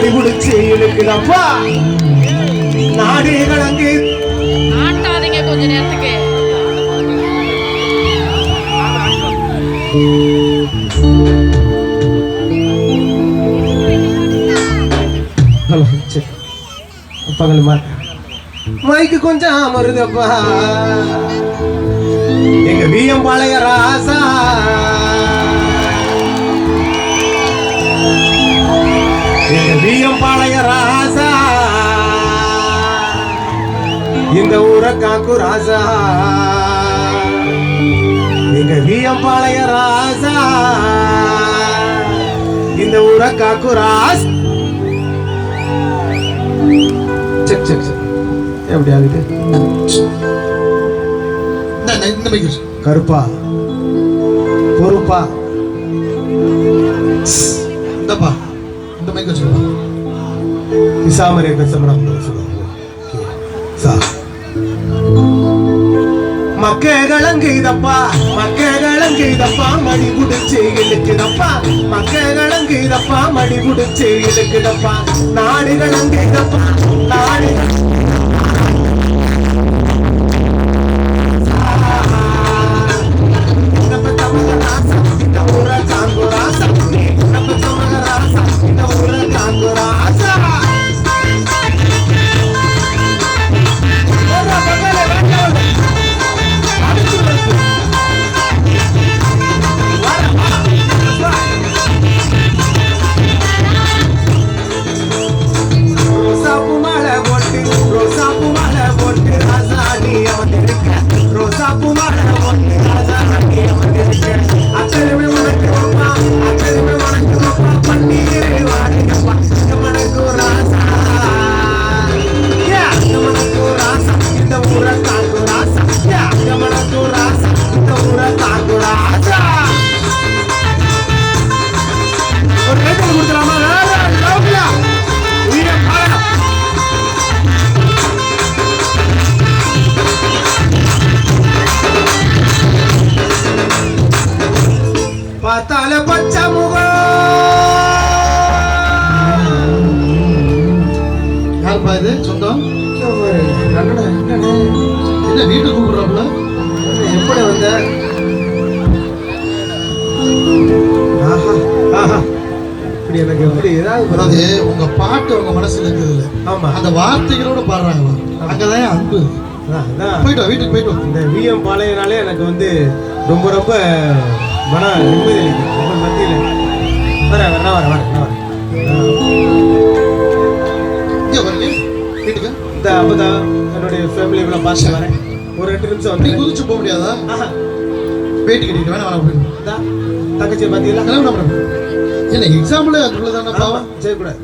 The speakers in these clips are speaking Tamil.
மடி முடிச்சு இழுக்குதப்பா நாடு கலங்கு. ஆட்டாதீங்க கொஞ்ச நேரத்துக்கு. ஹலோ சரி பகல் மா மைக்கு கொஞ்சம் அமருதப்பா. எங்க விஎம் பாளைய ராசா. எங்க விஎம் பாளைய ராசா. இந்த ஊரை காக்கு ராசா. எங்க விஎம் பாளைய ராசா. இந்த ஊரை காக்கு ராஸ். செக் செக் செக் எப்படி ஆகுது. கருப்பா. பொறுப்பா. இந்தப்பா. இந்த மைக்கு வச்சுக்கோ. இசாமரே கசமனம் சா மக்களங்குதப்பா மக்களங்குதப்பா மடி குடிச்சு இழுக்குதப்பா. மக்களங்குதப்பா மடி குடிச்சு இழுக்குதப்பா. நாடு கலங்குதப்பா யாருப்பா இது? சொந்தம்? என்ன வீட்டுக்கு கூப்பிடுறாப்புல? எப்படி வந்த? ஆஹா, ஆஹா. இப்படி எனக்கு எப்படி ஏதாவது அதாவது உங்க பாட்டு உங்க மனசுல இருக்குது இல்ல? ஆமா. அந்த வார்த்தைகளோட பாடுறாங்க அங்கதான் அன்பு. போயிட்டு வீட்டுக்கு போயிட்டு இந்த விஎம் பாளையனாலே எனக்கு வந்து ரொம்ப ரொம்ப மன நிம்மதி அளிக்கும் மத்தியில். வர வர வர வர வர. இந்த என்னுடைய ஃபேமிலி இவ்வளோ பார்த்து வரேன். ஒரு ரெண்டு நிமிஷம் வந்து குதிச்சு போக முடியாதா? வெயிட் கட்டிட்டு வேணா வேணா போயிடும் தங்கச்சி பார்த்தீங்களா அப்புறம். என்ன எக்ஸாம்பிள் அதுக்குள்ள தானே பாவம்? செய்யக்கூடாது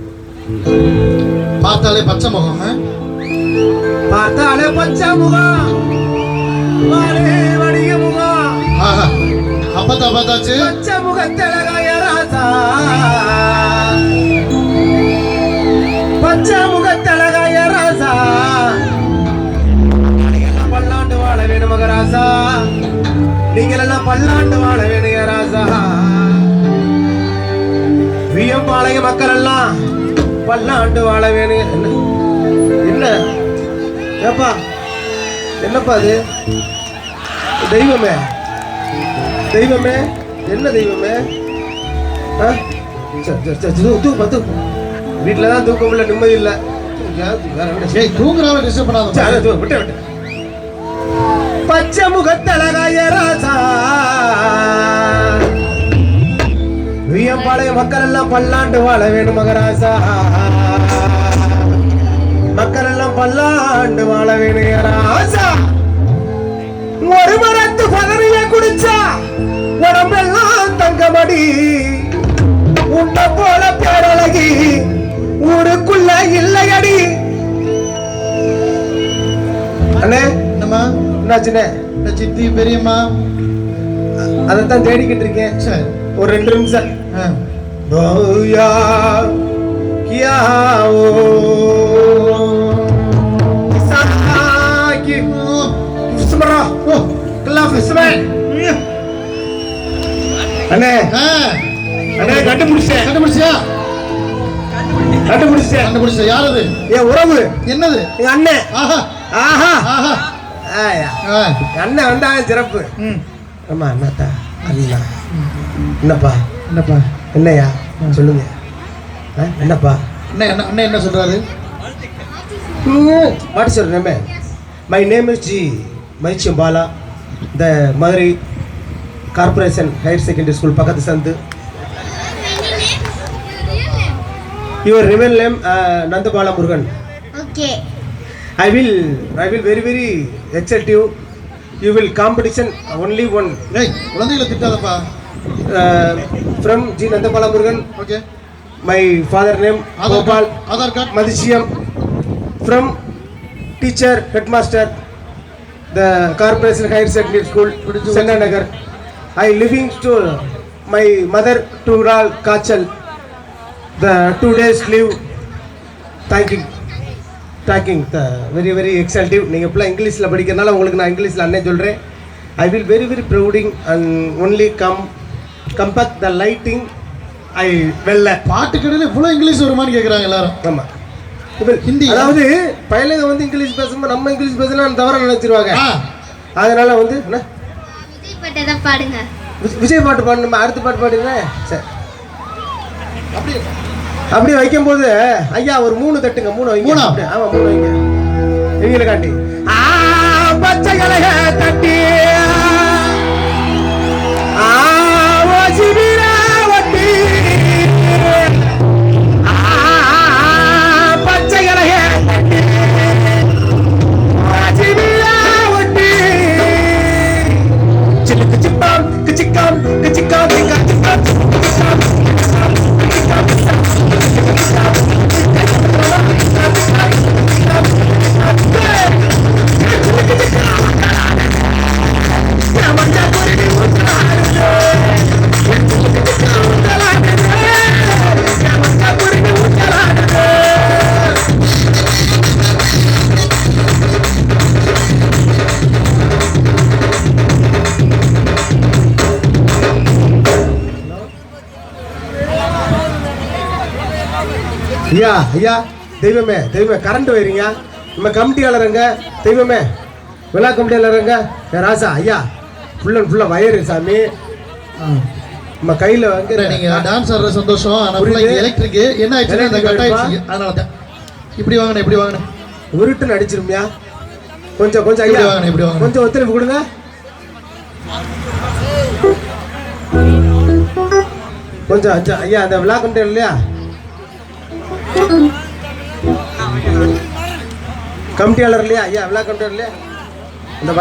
பார்த்தாலே பச்சை முகம்? பார்த்தாலே பச்சை முகம். வாரே வடிக முகம். ஆஹா. அப்பத்தா பார்த்தாச்சு? பச்சை முகத்தழகாய ராசா பச்சை முகத்தழகாய நீங்கள் எல்லாம் பல்லாண்டு வாழ வேணுங்க ராஜா. வியம்பாளைய மக்கள் எல்லாம் பல்லாண்டு வாழ வேணுங்க. என்ன? என்ன? ஏப்பா என்னப்பா அது? தெய்வமே? தெய்வமே? என்ன தெய்வமே? ஆ? தூ- தான் தூக்கம் இல்ல நிம்மதி இல்லை. வேற சரி, தூங்குறவன் டிஸ்டர்ப் பண்ணாத. விட்டு, விட்டு. பச்சை முகத்தழகாய ராசா வியம்பாளைய மக்கள் எல்லாம் பல்லாண்டு வாழ வேணும் மகராசா. மக்கள் எல்லாம் பல்லாண்டு வாழ வேணும் ராசா ஒரு மரத்து பதறிய குடிச்சா உடம்பெல்லாம் தங்கமடி. உன்னை போல பேரழகி ஊருக்குள்ள இல்லையடி. அண்ணே. என்னம்மா? என்னாச்சுண்ணே சித்தி பெரியம்மா அதைத்தான் தேடிக்கிட்டு இருக்கேன். சார். ஒரு ரெண்டு நிமிஷம். பௌயா கியா ஓ அண்ணே. அண்ணே கண்டுபிடிச்சேன் கண்டுபிடிச்சியா? கண்டுபிடிச்சேன் கண்டுபிடிச்சேன் யாரது என் உறவு. என்னது? எங்க அண்ணன் ஆஹா. ஆஹா. ஆஹா. அண்ணன் வந்தாங்க சிறப்பு. ம். ஆமா அண்ணாத்தா அண்ணா என்னப்பா? என்னப்பா? என்னய்யா சொல்லுங்க. ஆ, என்னப்பா? அண்ணன் என்ன அண்ணன் என்ன சொல்றாரு? Sir name my name is G மைச்சியம் Bala the Madurai corporation higher secondary school பக்கத்து சந்து. Your rival name Nandabala Murugan Okay. I will I will very very exalt you you will competition only one ஏய் குழந்தைகளை திட்டாதப்பா. From G Nandabala Murugan okay my father name Aadhaar Gopal card Aadhaar card மதிசியம் from teacher headmaster the corporation higher secondary school Chennai Nagar I living to my mother to ரால் காய்ச்சல் the two days leave thank you talking the very very exalted நீங்கள் ஃபுல்லாக இங்கிலீஷில் படிக்கிறனால உங்களுக்கு நான் இங்கிலீஷில் அண்ணே சொல்கிறேன் I will very very proud and only come comeback the lighting I வெல்ல. பாட்டு கடையில் இவ்வளோ இங்கிலீஷ் வருமான்னு கேட்குறாங்க எல்லாரும். ஆமாம் இப்போ ஹிந்தி. அதாவது பையனுங்க வந்து இங்கிலீஷ் பேசும்போது நம்ம இங்கிலீஷ் பேசலாம் தவறாக நினைச்சிருவாங்க. அதனால வந்து என்ன? விஜய் பாட்டு பாடணுமா? அடுத்த பாட்டு பாடுங்க. சரி. அப்படி அப்படி வைக்கும்போது ஐயா ஒரு மூணு தட்டுங்க மூணு வைங்க. ஆமா மூணு வைங்க. இவங்களை காட்டி. பச்சை கலக ஐயா ஐயா தெய்வமே தெய்வமே கரண்ட் வைறீங்க நம்ம கமிட்டியாளருங்க தெய்வமே. விழா கமிட்டியாளருங்க ராசா ஐயா ஃபுல் அண்ட் ஃபுல்லாக வயரு சாமி. நம்ம கையில் வந்து நீங்கள் டான்ஸ் ஆடுற சந்தோஷம். ஆனால் புரியுது. எலக்ட்ரிக் என்ன ஆயிடுச்சுன்னா இந்த Electric கட் வேணுமா? ஆயிடுச்சு. அதனால தான். இப்படி வாங்கினேன் இப்படி வாங்கினேன். உருட்டுன்னு அடிச்சிருமியா. கொஞ்சம் கொஞ்சம் ஐயா. வாங்கணும், இப்படி வாங்கணும். கொஞ்சம் ஒத்துழைப்பு கொடுங்க. கொஞ்சம் ஐயா அந்த விழா கமிட்டி இல்லையா? கமிட்டியாளர் இல்லையா ஐயா விழா கமிட்டியாளர் இல்லையா இந்த